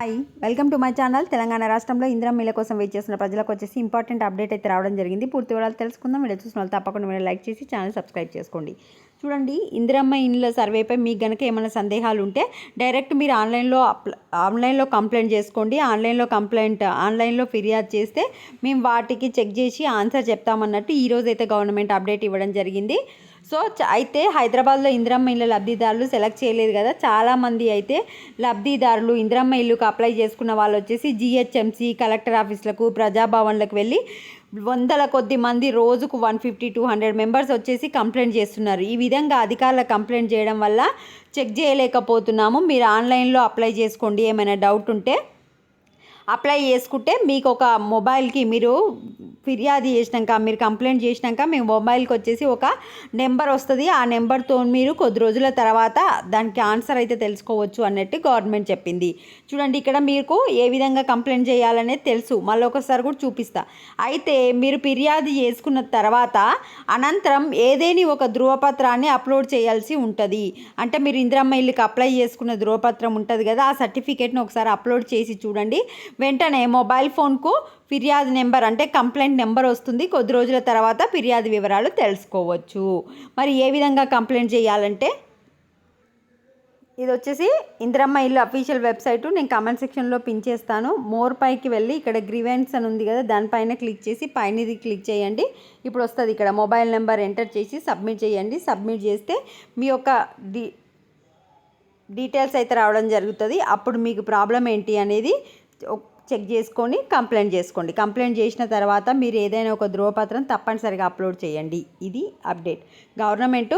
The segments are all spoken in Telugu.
Hi welcome to my channel Telangana రాష్ట్రంలో ఇందిరా మీల కోసం వెయిట్ చేస్తున్న ప్రజలకు వచ్చేసి ఇంపార్టెంట్ అప్డేట్ అయితే రావడం జరిగింది. పూర్తి వివరాలు తెలుసుకుందాం. వీడియో చూసిన వాళ్ళు తప్పకుండా మీరు లైక్ చేసి ఛానల్ సబ్స్క్రైబ్ చేసుకోండి. చూడండి ఇందిరమ్మ ఇండ్ల సర్వేపై మీకు కనుక ఏమైనా సందేహాలు ఉంటే డైరెక్ట్ మీరు ఆన్లైన్లో అప్ల ఆన్లైన్లో కంప్లైంట్ చేసుకోండి. ఆన్లైన్లో కంప్లైంట్ ఆన్లైన్లో ఫిర్యాదు చేస్తే మేము వాటికి చెక్ చేసి ఆన్సర్ చెప్తామన్నట్టు ఈరోజు అయితే గవర్నమెంట్ అప్డేట్ ఇవ్వడం జరిగింది. సో అయితే హైదరాబాద్లో ఇందిరమ్మ ఇళ్ళ లబ్ధిదారులు సెలెక్ట్ చేయలేదు కదా. చాలామంది అయితే లబ్ధిదారులు ఇందిరమ్మ ఇల్లుకు అప్లై చేసుకున్న వాళ్ళు వచ్చేసి జిహెచ్ఎంసి కలెక్టర్ ఆఫీసులకు ప్రజాభవన్లకు వెళ్ళి వందల కొద్ది మంది రోజుకు one fifty two hundred members వచ్చేసి కంప్లైంట్ చేస్తున్నారు. ఈ విధంగా అధికారుల కంప్లైంట్ చేయడం వల్ల చెక్ చేయలేకపోతున్నాము. మీరు ఆన్లైన్లో అప్లై చేసుకోండి ఏమైనా డౌట్ ఉంటే. అప్లై చేసుకుంటే మీకు ఒక మొబైల్కి మీరు ఫిర్యాదు చేసినాక మీరు కంప్లైంట్ చేసినాక మీ మొబైల్కి వచ్చేసి ఒక నెంబర్ వస్తుంది. ఆ నెంబర్తో మీరు కొద్ది రోజుల తర్వాత దానికి ఆన్సర్ అయితే తెలుసుకోవచ్చు అన్నట్టు గవర్నమెంట్ చెప్పింది. చూడండి ఇక్కడ మీకు ఏ విధంగా కంప్లైంట్ చేయాలనేది తెలుసు. మళ్ళీ ఒకసారి కూడా చూపిస్తా. అయితే మీరు ఫిర్యాదు చేసుకున్న తర్వాత అనంతరం ఏదేని ఒక ధృవపత్రాన్ని అప్లోడ్ చేయాల్సి ఉంటుంది. అంటే మీరు ఇందిరమ్మ ఇల్లుకి అప్లై చేసుకున్న ధృవపత్రం ఉంటుంది కదా ఆ సర్టిఫికేట్ని ఒకసారి అప్లోడ్ చేసి చూడండి. వెంటనే మొబైల్ ఫోన్కు ఫిర్యాదు నెంబర్ అంటే కంప్లైంట్ నెంబర్ వస్తుంది. కొద్ది రోజుల తర్వాత ఫిర్యాదు వివరాలు తెలుసుకోవచ్చు. మరి ఏ విధంగా కంప్లైంట్ చేయాలంటే? ఇది వచ్చేసి ఇందిరమ్మ ఇల్లు అఫీషియల్ వెబ్సైట్. నేను కామెంట్ సెక్షన్లో పిన్ చేస్తాను. మోర్ పైకి వెళ్ళి ఇక్కడ గ్రీవెన్స్ అని ఉంది కదా దానిపైన క్లిక్ చేసి పైన ఇది క్లిక్ చేయండి. ఇప్పుడు వస్తుంది ఇక్కడ మొబైల్ నెంబర్ ఎంటర్ చేసి సబ్మిట్ చేయండి. సబ్మిట్ చేస్తే మీ యొక్క డి డీటెయిల్స్ అయితే రావడం జరుగుతుంది. అప్పుడు మీకు ప్రాబ్లం ఏంటి అనేది చెక్ చేసుకొని కంప్లైంట్ చేసుకోండి. కంప్లైంట్ చేసిన తర్వాత మీరు ఏదైనా ఒక ధృవపత్రం తప్పనిసరిగా అప్లోడ్ చేయండి. ఇది అప్డేట్. గవర్నమెంట్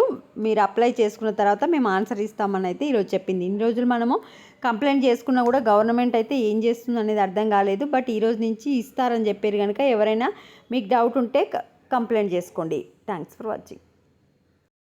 మీరు అప్లై చేసుకున్న తర్వాత మేము ఆన్సర్ ఇస్తామని అయితే ఈరోజు చెప్పింది. ఇన్ని రోజులు మనము కంప్లైంట్ చేసుకున్నా కూడా గవర్నమెంట్ అయితే ఏం చేస్తుంది అనేది అర్థం కాలేదు. బట్ ఈరోజు నుంచి ఇస్తారని చెప్పారు కనుక ఎవరైనా మీకు డౌట్ ఉంటే కంప్లైంట్ చేసుకోండి. Thanks for watching.